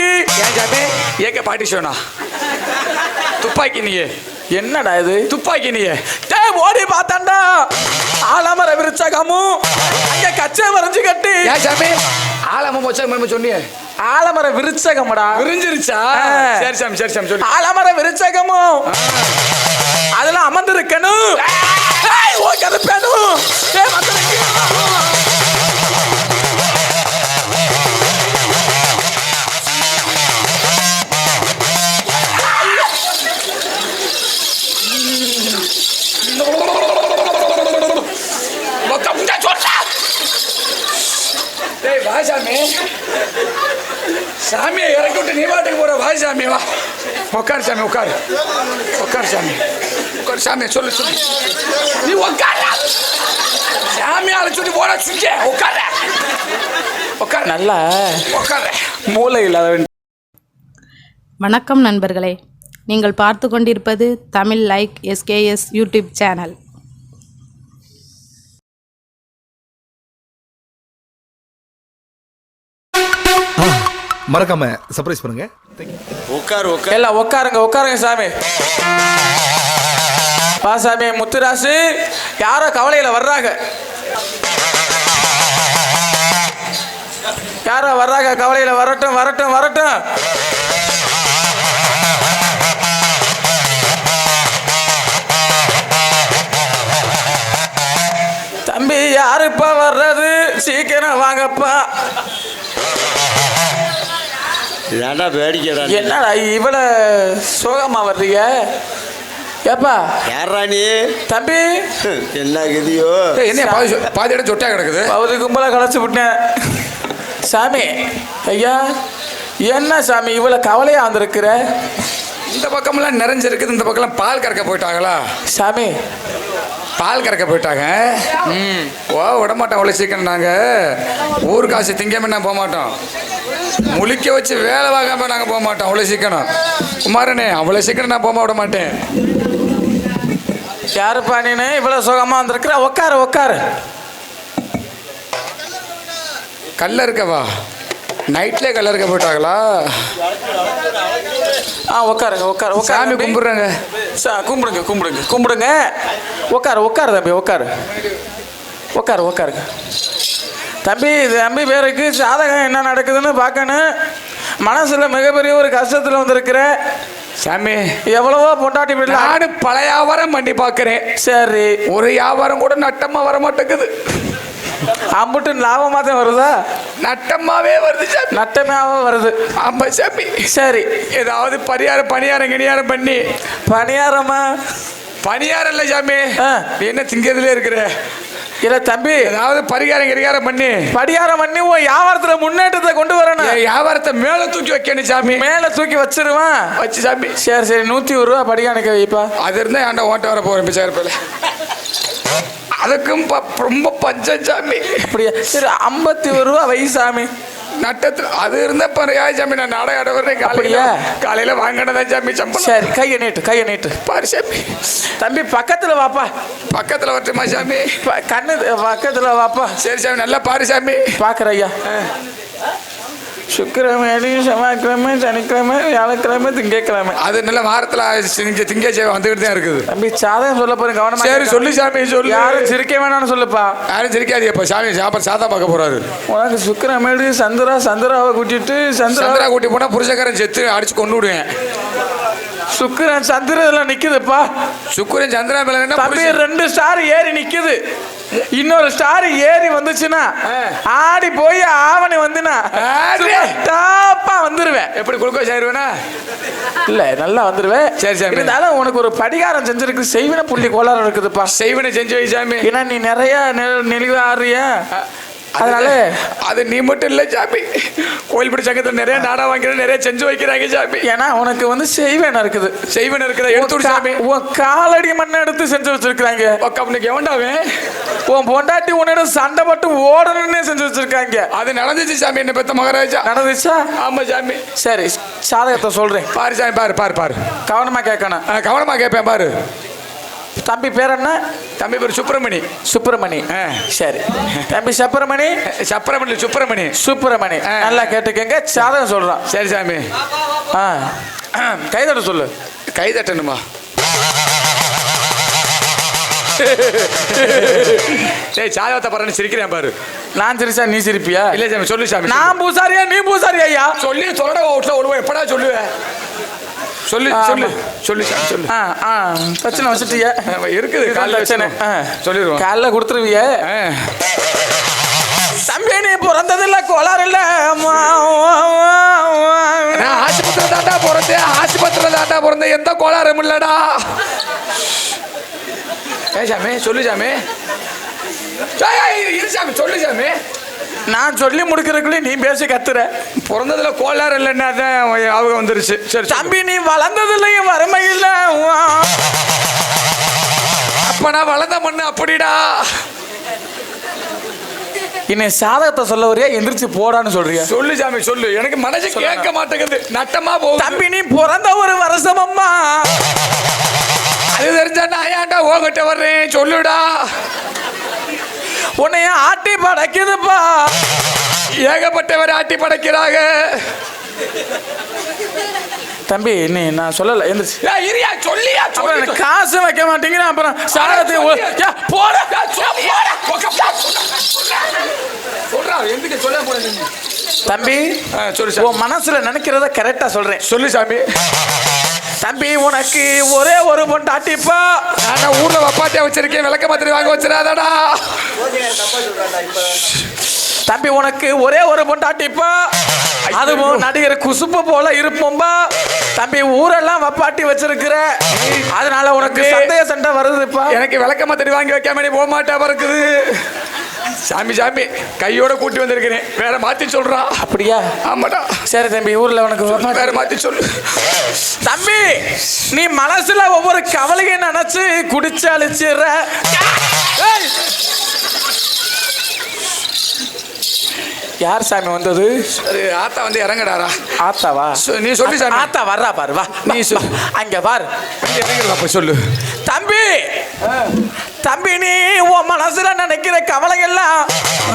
துப்பாக்கி. ஏக்க பாட்டி சொன்னா துப்பாக்கி நீயே. என்னடா இது? துப்பாக்கி நீயே. டேய் ஓடி பார்த்தாண்டா ஆலமர விருச்சகமும் அங்க கச்சை வரைஞ்சு கட்டி. ஏன் சாமி ஆலம மொச்சம் சொன்னியே? ஆலமர விருச்சகம்டா விரிஞ்சிருச்சா. சரி சாமி சரி சாமி சொல்லு. ஆலமர விருச்சகமும் அதெல்லாம் அமர்ந்திருக்கணும் ஏய், ஓ கருப்பேனும் ஏய், வந்திருக்கு. மொத்தம் முண்டா சொல்றா டேய் வா சாமி சாமியை இறக்கி விட்டு நீ பாட்டுக்கு போற வா சாமி வா உட்காரு சாமி உட்காரு. உட்காரு சாமி. உட்காரு சாமி சொல்லு சொல்லு. நீ உட்கார. சாமி அழைச்சுட்டு போட சுஞ்ச உட்கார. உட்கார. நல்லா உட்கார. மூளை இல்லாதவன் வணக்கம் நண்பர்களே. நீங்கள் பார்த்து கொண்டிருப்பது Tamil like SKS YouTube channel. மறக்காம சர்ப்ரைஸ் பண்ணுங்க. உட்கார் உட்கார் எல்லாம் உட்காருங்க உட்காருங்க சாமி. பா சாமி முத்துராசு. யாரோ கவலையில் வர்றாங்க. யாரோ வர்றாங்க கவலையில். வரட்டும் வரட்டும் வரட்டும். தம்பி யாருப்பா வர்றது? சீக்கிரம் வாங்கப்பா. ஏன்டா வேடிக்கைடா என்னடா இவ்வளோ சோகமா வர்றீங்க? ஏப்பா? யாரா நீ? தம்பி? என்ன கதியோ? என்ன பாதி சொ- பாதி இடம் சொட்டா கிடக்குது? பகுதி கும்பலாக களைச்சு விட்டேன். சாமி ஐயா என்ன சாமி இவ்வளோ கவலையாக வந்திருக்கிற? இந்த பக்கமெல்லாம் நிறைஞ்சிருக்குது இந்த பக்கம்லாம் பால் கறக்க போயிட்டாங்களா? சாமி. பால் கறக்க போயிட்டாங்க? ம். ஓ விடமாட்டோம் அவ்வளோ சீக்கிரம் நாங்கள் ஊர் காசு திங்காம நான் போக மாட்டோம் முழிக்க வச்சு வேலை வாங்காம நாங்கள் போக மாட்டோம். அவ்வளோ சீக்கிரம். குமாரனே அவ்வளோ சீக்கிரம் நான் போக விட மாட்டேன். யாருப்பா நீனு? இவ்வளோ சுகமாக வந்திருக்கிற? உட்காரு உட்காரு கல்ல இருக்கவா நைட்லேயே கல்ல இருக்க போயிட்டாங்களா? ஆ உட்காருங்க உட்காரு உட்காரு. கும்பிட்றாங்க. சா கும்பிடுங்க கும்பிடுங்க கும்பிடுங்க. உட்காரு உட்காரு தம்பி உட்காரு உட்காரு உட்காருங்க தம்பி தம்பி பேருக்கு சாதகம் என்ன நடக்குதுன்னு பார்க்கணும். மனசில் மிகப்பெரிய ஒரு கஷ்டத்தில் வந்திருக்கிற சாமி எவ்வளவோ பொண்டாட்டி வீட்டில் நானும் பல வியாபாரம் பண்ணி பார்க்குறேன். சரி. ஒரு வியாபாரம் கூட நட்டமாக வர மாட்டேங்குது. அம்புட்டு லாபமாக தான் வருதா? நட்டமாவே வருது சாமி. நட்டமாவே வருது. ஆமா சாமி. சரி. ஏதாவது பரிகாரம் பணியாரம் கணியாரம் பண்ணி. பணியாரமா? பணியாரம் இல்லை சாமி. என்ன திங்கிறதுல இருக்கிற? இல்லை தம்பி. ஏதாவது பரிகாரம் கரிகாரம் பண்ணி. படியாரம் பண்ணி உன் வியாபாரத்தில் முன்னேற்றத்தை கொண்டு வரணும். வியாபாரத்தை மேல தூக்கி வைக்கணும் சாமி. மேலே தூக்கி வச்சிருவான். வச்சு சாமி. சரி சரி நூற்றி ஒரு ரூபா படிக்கானுக்கு வைப்பா. அது இருந்தா ஏன்டா ஓட்ட வர போறேன் பிச்சாயிருப்பில் அதுக்கும் ப- ரொம்ப பஞ்சம் சாமி. அப்படியா? சரி ஐம்பத்தி ஒரு ரூபா வை சாமி. நட்டத்தில் அது இருந்தா பரையா சாமி நான் நாடகம் ஆட வர்றேன் காலையில? காலையில வாங்கினதான் சாமி சம்பளம். சரி கையை நீட்டு கையை நீட்டு. பாரு சாமி. தம்பி பக்கத்தில் வாப்பா. பக்கத்துல வரட்டுமா சாமி? கண்ணு பக்கத்தில் வாப்பா. சரி சாமி நல்லா பாரு சாமி. பார்க்குற ஐயா. சுக்கிரமேலி செவ்வாய்க்கிழமை சனிக்கிழமை வியாழக்கிழமை திங்கக்கிழமை. அது நல்ல வாரத்துல திங்க திங்க சேவை வந்துகிட்டு தான் இருக்குது. தம்பி சாதகம் சொல்ல போறேன் கவனமா சரி. சொல்லு சாமி சொல்லு. யாரும் சிரிக்க வேணாம்னு சொல்லுப்பா. யாரும் சிரிக்காதீப்பா சாமி சாப்பாடு சாதா பார்க்க போறாரு. உனக்கு சுக்கிரமேடு சந்திரா சந்திராவை கூட்டிட்டு சந்திரா கூட்டி போனா புருஷக்காரன் செத்து அடிச்சு கொண்டு விடுவேன் சுக்கிரன் சந்திரன் எல்லாம் நிக்குதுப்பா. சுக்குரன் சந்திரா மேல ரெண்டு ஸ்டார் ஏறி நிக்குது. இன்னொரு ஸ்டார் ஏறி வந்துச்சுன்னா ஆடி போய் ஆவணி வந்துனா. டாப்பா வந்துருவேன். எப்படி குளுக்கோஸ் ஆயிருவேனா? இல்ல நல்லா வந்துருவேன். சரி, சரி. இருந்தாலும் உனக்கு ஒரு படிகாரம் செஞ்சிருக்கு. செய்வின புள்ளி கோளாறு இருக்குதுப்பா. செய்வனை செஞ்சு வை சாமி. ஏன்னா நீ நிறைய நெ- நெளிவு ஆடுறிய அதனால அது நீ மட்டும் இல்ல சாமி கோயில்படி சங்கத்துல நிறைய நாடா வாங்கிற நிறைய செஞ்சு வைக்கிறாங்க சாமி ஏன்னா உனக்கு வந்து செய்வேன இருக்குது. செய்வன இருக்கிற எடுத்து சாமி உன் காலடி மண்ணை எடுத்து செஞ்சு வச்சிருக்காங்க உனக்கு எவன்டாவே உன் பொண்டாட்டி உன்னிடம் சண்டை போட்டு ஓடணும்னே செஞ்சு வச்சிருக்காங்க. அது நடந்துச்சு சாமி என்ன பெத்த மகாராஜா. நடந்துச்சா? ஆமா சாமி சரி சாதகத்தை சொல்றேன். பாரு சாமி பாரு பாரு பாரு. கவனமா கேட்கணும். கவனமா கேட்பேன் பாரு. தம்பி பேர் என்ன? தம்பி பேர் சுப்பிரமணி. சுப்பிரமணி. ஆ. சரி. தம்பி சப்பிரமணி? சப்பிரமணி சுப்பிரமணி. சுப்பிரமணி. நல்லா கேட்டுக்கங்க. சாதகம் சொல்றான். சரி சாமி. ஆ. கைதட்ட சொல்லு. கை தட்டணுமா? ஏய் சாதகத்தை பாருன்னு சிரிக்கிறேன் பாரு. நான் சிரிச்சா நீ சிரிப்பியா? இல்ல சாமி சொல்லு சாமி நான் பூசாரியா நீ பூசாரி ஐயா? சொல்லி தொடட வீட்டுல விடுவோம் எப்படா சொல்லுவேன் சொல்லு. சொல்லு சொல்லு சொல்லு. ஆ ஆ பிரச்சனை வச்சுட்டிய. இருக்குது காலைல பிரச்சனை. சொல்லிடுவோம். காலைல கொடுத்துருவிய. ஆ. தம்பி நீ பிறந்ததில்ல கோளாறு இல்ல நான் ஆஸ்பத்திரி தாண்டா பிறந்தேன். ஆஸ்பத்திரி தாண்டா பிறந்தேன். எந்த கோளாறும் இல்லடா. ஏ சாமி சொல்லு சாமி. இரு சாமி சொல்லு சாமி. நான் சொல்லி முடிக்கிறதுக்குள்ளே நீ பேசி கத்துற. பிறந்ததுல கோளாறு இல்லைன்னா தான் அவங்க வந்துருச்சு. சரி தம்பி நீ வளர்ந்ததுலயும் வறுமை இல்ல. அப்ப நான் வளர்ந்த மண்ணு அப்படிடா. இன்னை சாதகத்தை சொல்ல வரியா? எந்திரிச்சு போடான்னு சொல்றியா? சொல்லு சாமி சொல்லு. எனக்கு மனசு கேட்க மாட்டேங்குது. நட்டமா போகுது. தம்பி நீ பிறந்த ஒரு வருஷம் அம்மா. அது தெரிஞ்சா நான் ஏன்டா உங்ககிட்ட வர்றேன்? சொல்லுடா. உன்னைய ஆட்டி படைக்குதுப்பா ஏகப்பட்டவர் ஆட்டி படைக்கிறாங்க தம்பி நீ நான் சொல்லல எந்திரிச்சு இருயா சொல்லியா அப்புறம் காசு வைக்க மாட்டேங்கிற அப்புறம் சாதகத்தை ஒ- ஏ, போட சொல்றா எதுக்கு சொல்ல போறேன் தம்பி சொல்லு சாமி. உன் மனசுல நினைக்கிறத கரெக்டா சொல்றேன். சொல்லு சாமி. தம்பி உனக்கு ஒரே ஒரு பொண்டாட்டிப்பா நான் ஊர்ல வப்பாட்டியா வச்சிருக்கேன் விளக்க மாத்திரை வாங்க வச்சிடாதடா. தம்பி உனக்கு ஒரே ஒரு பொண்டாட்டிப்பா அதுவும் நடிகர் குசுப்பு போல இருப்போம்பா தம்பி ஊரெல்லாம் வப்பாட்டி வச்சிருக்கிற. அதனால உனக்கு சந்தேக சண்டை வருதுப்பா எனக்கு விளக்க மாத்திரை வாங்கி வைக்காம போக மாட்டா பறக்குது. சாமி சாமி கையோட கூட்டி வந்திருக்கிறேன். வேற மாத்தி சொல்றா. அப்படியா? ஆமாடா. சரி தம்பி ஊர்ல உனக்கு வேற மாத்தி சொல்லு. தம்பி நீ மனசுல ஒவ்வொரு கவலையும் நினைச்சு குடிச்சு அழிச்சிடுற! யார் சாமி வந்தது? ஆத்தா வந்து இறங்கடாரா ஆத்தாவா? நீ சொல்லு சாமி. ஆத்தா வர்றா பாரு வா. நீ சொல்லு. அங்க பாரு. இறங்கடா போய் சொல்லு. தம்பி! தம்பி நீ உன் மனசுல நினைக்கிற கவலை எல்லாம்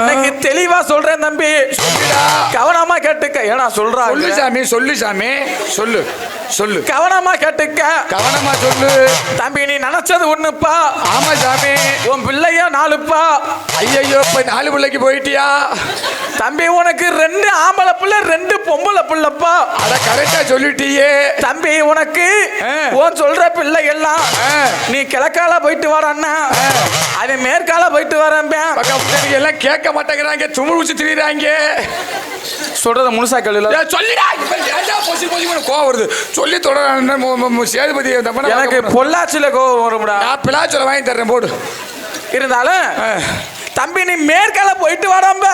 எனக்கு தெளிவா சொல்றேன் தம்பி. கவனமா கேட்டுக்க. ஏன்னா சொல்லு சொல்றாங்க சாமி சொல்லு சாமி. சொல்லு சொல்லு. கவனமா கேட்டுக்க. கவனமா சொல்லு. தம்பி நீ நினைச்சது ஒண்ணுப்பா. ஆமா சாமி. உன் பிள்ளைய நாலுப்பா. ஐயையோ இப்ப நாலு பிள்ளைக்கு போயிட்டியா? தம்பி உனக்கு ரெண்டு ஆம்பளை பிள்ளை ரெண்டு பொம்பளை பிள்ளைப்பா. அத கரெக்டா சொல்லிட்டியே. தம்பி உனக்கு. உன் சொல்ற பிள்ளை எல்லாம். நீ கிழக்கால போயிட்டு வரான்னா அவன் மேற்கால போயிட்டு வரேன் பக்கம் எல்லாம் கேட்க மாட்டேங்கிறாங்க துமிழ் ஊசி திரியுறாங்க. சொல்றத முழுசா கேள்வி ஏய், சொல்லிடா. பொசி பொசி பண்ண கோவம் வருது? சொல்லி தொடர சேதுபதி எனக்கு. பொள்ளாச்சியில கோவம் வரும்டா. நான் பிளாச்சோல வாங்கி தர்றேன் போடு. இருந்தாலும். தம்பி நீ மேற்கால போயிட்டு வரம்ப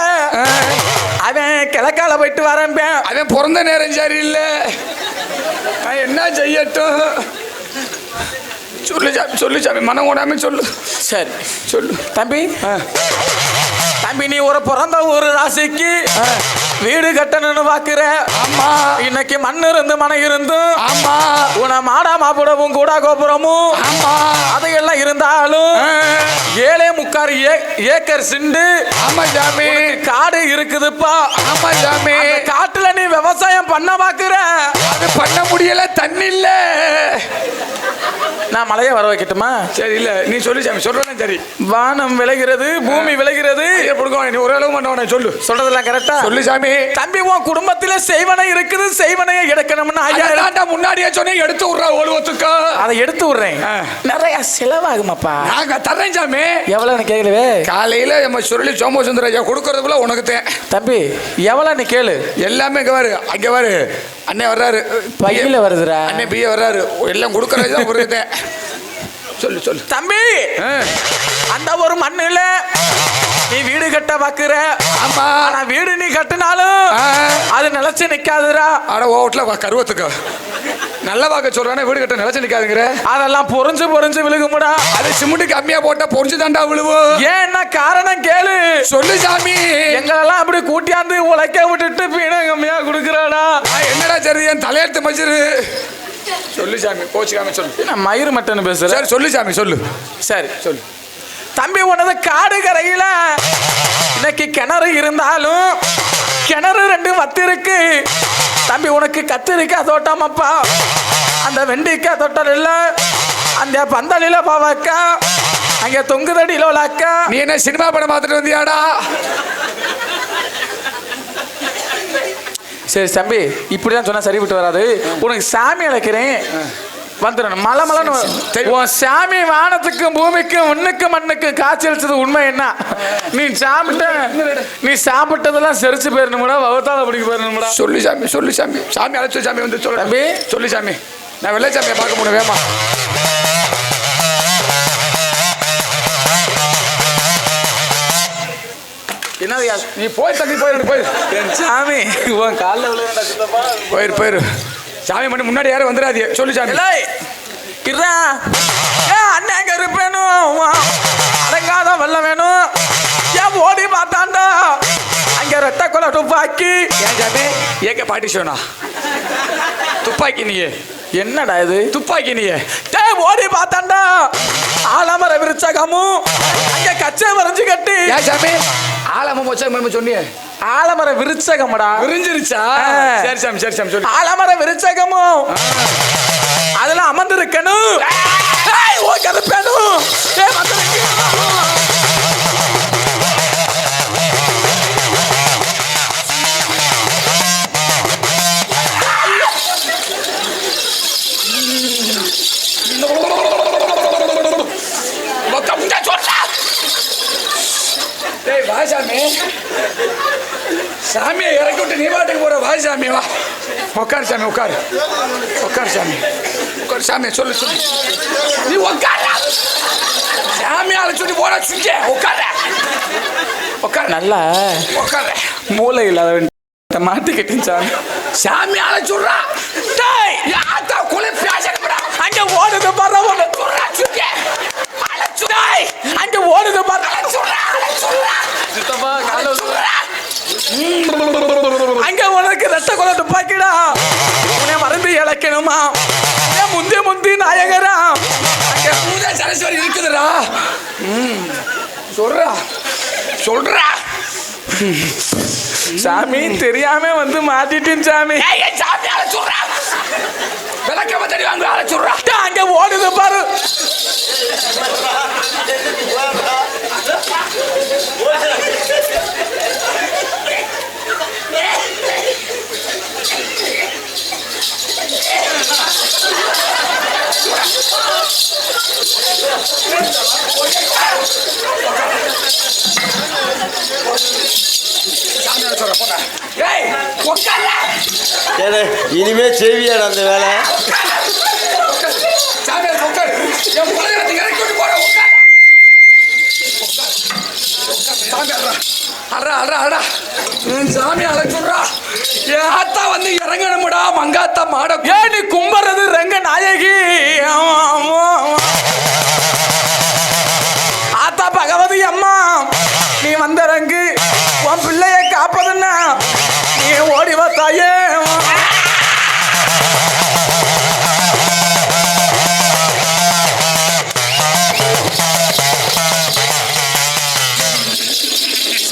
அவன் கிழக்கால போயிட்டு வரேன் அவன் பிறந்த நேரம் சரியில்லை. நான் என்ன செய்யட்டும்? சொல்லு சாமி சொல்லு சாமி மனம் ஓடாம சொல்லு. சரி. சொல்லு. தம்பி தம்பி நீ ஒரு பிறந்த ஒரு ராசிக்கு வீடு கட்டணும்னு பாக்குற. ஆமா. இன்னைக்கு மண் இருந்து மனை இருந்தும் ஆமா. உன மாடா மாப்பிடவும் கூட கோபுரமும். ஆமா. அதையெல்லாம் இருந்தாலும் ஏழே ஏ- ஏக்கர் சிண்டு. ஆமா சாமி. காடு இருக்குதுப்பா. ஆமா சாமி. காட்டுல நீ விவசாயம் பண்ண பாக்குற. அது பண்ண முடியல தண்ணி இல்ல நான் மலையை வர வைக்கட்டுமா? சரி இல்ல. நீ சொல்லு சாமி. சொல்றேன் சரி. வானம் விளைகிறது பூமி விளைகிறது. புடுங்க நீ ஓரளவு பண்ண சொல்லு. சொல்றதெல்லாம் கரெக்டா சொல்லு சாமி. தம்பி உன் குடும்பத்தில செய்வனை இருக்குது. செய்வனையை எடுக்கணும்னு ஐயா முன்னாடியே சொன்னேன் எடுத்து விட்றா ஒழுவத்துக்கா அதை எடுத்து விடுறேன். நிறைய செலவாகுமாப்பா. நாங்க தர்றேன் சாமி. எவ்வளவு கேளுவே காலையில நம்ம சுருளி சோமசுந்தர ஐயா கொடுக்கறதுக்குள்ள உனக்கு தேன் தம்பி எவ்வளவு நீ கேளு. எல்லாமே இங்க பாரு அங்க பாரு. அண்ணே வர்றாரு. பையில வருதுடா. அண்ணே பிய வர்றாரு. எல்லாம் கொடுக்கறது தான் தேன் சொல்லு சொல்லு. தம்பி! ஆ, அந்த ஒரு மண்ணுல நீ வீடு கட்ட பாக்குற. ஆமா. ஆனா வீடு நீ கட்டினாலும். அது நிலைச்சு நிக்காதுடா. ஆட ஓட்டுல கருவத்துக்கா. நல்ல வாக்க சொல்றானே வீடு கட்ட நிலச்சு நிக்காதுங்கிற. அதெல்லாம் பொறிஞ்சு பொறிஞ்சு விழுகுமுடா. அது சிமெண்ட் கம்மியா போட்டா பொறிஞ்சு தாண்டா விழுவும் ஏன்னா காரணம் கேளு. சொல்லு சாமி. எங்களெல்லாம் அப்படி கூட்டியாந்து உழைக்க விட்டுட்டு பீனம் கம்மியா கொடுக்குறாடா. நான் என்னடா சரி என் தலையெழுத்து மச்சிரு சொல்லு சாமி கோச்சுக்காம சொல்லு. என்ன மயிறு மட்டன் பேசுற? சரி சொல்லு சாமி சொல்லு. சரி சொல்லு. தம்பி உனது காடு கரையில இன்னைக்கு கிணறு இருந்தாலும் கிணறு ரெண்டு வத்து இருக்கு தம்பி உனக்கு கத்திரிக்காய் தோட்டமப்பா அந்த வெண்டிக்காய் தோட்டம் இல்ல. அந்த பந்தலில பாவாக்கா அங்க தொங்குதடியில அக்கா நீ என்ன சினிமா படம் பார்த்துட்டு வந்தியாடா? சரி தம்பி இப்படிதான் சொன்னா சரி விட்டு வராது. உனக்கு சாமி அழைக்கிறேன். வந்துடணும் மலை மலைன்னு உன் சாமி வானத்துக்கும் பூமிக்கும் உன்னுக்கும் மண்ணுக்கும் காய்ச்சி அளிச்சது உண்மை என்ன? நீ சாப்பிட்ட நீ சாப்பிட்டதெல்லாம் செரிச்சு போயிடணும்டா வகுத்தாத பிடிக்க போயிடணும்டா சொல்லு சாமி சொல்லு சாமி. சாமி அழைச்சு சாமி வந்து சொல்லு தம்பி. சொல்லு சாமி. நான் வெள்ளை சாமியை பார்க்க முடியும் வேமா என்னது நீ போய் தம்பி போயிரு போயிரு என் சாமி உன் காலில் விழுந்தா போயிரு போயிரு. சாமி மட்டும் முன்னாடி யாரும் வந்துடாதீ சொல்லு சாமி. ஏ அண்ணன் கருப்பேனும் அடங்காத வெள்ளம் வேணும் ஏன் ஓடி பார்த்தாண்டா? அங்க ரெட்ட கொலை துப்பாக்கி. ஏன் சாமி? ஏக்க பாட்டி சோனா துப்பாக்கி நீயே. என்னடா இது? துப்பாக்கி நீயே. டேய் ஓடி பார்த்தாண்டா? ஆலமர விருச்சகமும் கச்சை வரைஞ்சு கட்டி ஏன் சாமி மேம் சொன்னியே ஆலமர விருச்சகம்டா விரிஞ்சிருச்சா. சரி சாமி சரி சாமி சொல்லு ஆலமர விருச்சகமும் அதுல அமர்ந்திருக்கணும் ஓ கருப்பேனும் ஏய் வந்து மொத்தம் முட்டை சொல்றா டேய் வா சாமி சாமியை இறக்கி விட்டு நீ பாட்டுக்கு போற வா சாமி வா. உட்கார் சாமி உட்கார் உட்கார் சாமி. உட்கார் சாமி சொல்லு சொல்லு. நீ உட்கார சாமி அழைச்சுட்டு போற சுங்க உட்கார உட்கார நல்லா. உட்கார மூளை இல்லாதவன். மாட்டிக்கிட்டேன் சாமி. சாமி அழைச்சுடுறா டேய் யாத்தா குலை பேசக்கூடா அங்க ஓடுது பாரு ஓடு சுடுறா சுங்க அழைச்சு டேய், அங்க ஓடுது பாரு. கொலை துப்பாக்கிடா உன்னை மறந்து இழக்கணுமா? ஏன் முந்தி முந்தி நாயகரா? அங்க பூஜா சரஸ்வதி இருக்குதுடா. ம் சொல்றா. சொல்றா. சாமி தெரியாம வந்து மாட்டிட்டேன் சாமி. சாமி அழைச்சுடுறா விளக்கம தடி வாங்க அழைச்சுடுறா டேய், அங்க ஓடுது பாரு. இனிமே செய்வியாடா அந்த வேலை. சாமி அழைச்சுடுறா. என் ஆத்தா வந்து இறங்கணும்டா மங்காத்தா மாட ஏன் நீ கும்புறது ரங்க நாயகி ஆமா, ஆமா, ஆமா.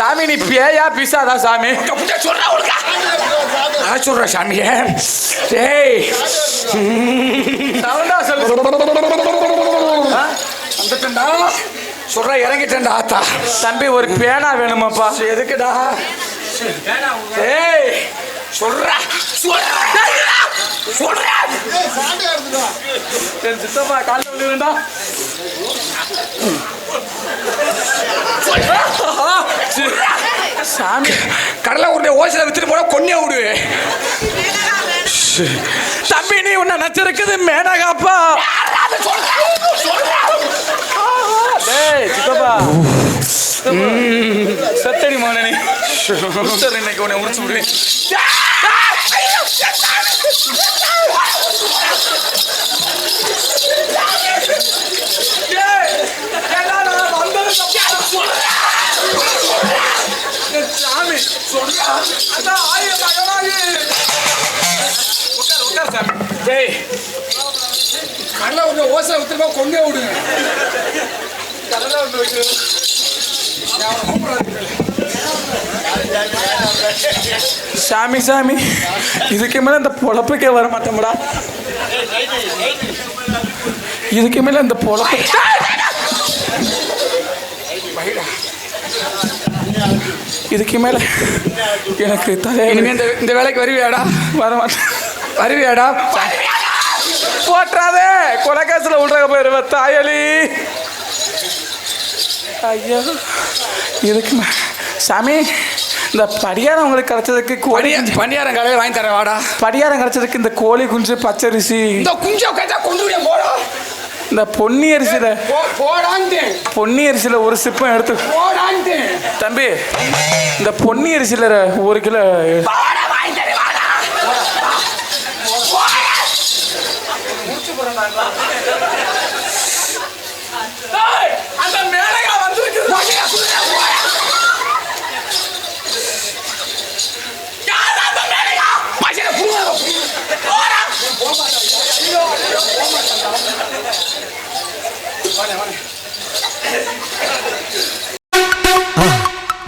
சாமி நீ பேயா பிசாதா சாமி? சொல்றா உனக்கா அழைச்சுடுறா சாமியே டேய் சவுண்டா சொல்லு. வந்துட்டேன்டா. சொல்றா இறங்கிட்டேன்டா ஆத்தா. தம்பி ஒரு பேனா வேணுமாப்பா. எதுக்குடா? ஏய். சொல்றா. சொல்றா. சொல்றா. என் சித்தப்பா காலில் விழுந்தா சாமி. கடலை உருண்டை ஓசில வித்துட்டு போனா கொன்னே விடுவேன் தம்பி நீ உன்னை நச்சிருக்குது மேனகாப்பா. டேய் சித்தப்பா. சத்தடி உச்சர் இன்னைக்கு உன்னை உரிச்சு விடுவேன். சாமி சொல்றா அதான் ஆயிரம் மகனாகி உட்கார் உட்கார் சாமி. டேய் கிலோ சாமி சாமி இதுக்கு மேலே இந்த பொழப்புக்கே வர மாட்டோம்டா இதுக்கு மேலே இந்த பொழப்பு இதுக்கு மேலே எனக்கு தலை இனிமே இந்த இந்த வேலைக்கு வருவியாடா? வர மாட்டேன் வருவியாடா? போட்டுறாதே கொலைக்காசில் விட்றாங்க போயிருவ தாயலி. ஐயோ இதுக்கு சாமி இந்த படியாரம் உங்களுக்கு கிடைச்சதுக்கு கோழி பனியா பனியாரம் கடையில் வாங்கி தரேன் வாடா. படியாரம் கிடைச்சதுக்கு இந்த கோழி குஞ்சு பச்சரிசி. இந்த குஞ்சா கொண்டு போடா. இந்த பொன்னி அரிசியில் பொன்னி அரிசியில் ஒரு சிப்பம் எடுத்து தம்பி இந்த பொன்னி அரிசியில் ஒரு கிலோ எடு. வாடா வாங்கி தரேன் வாடா அந்த மேலையா வந்திருக்கு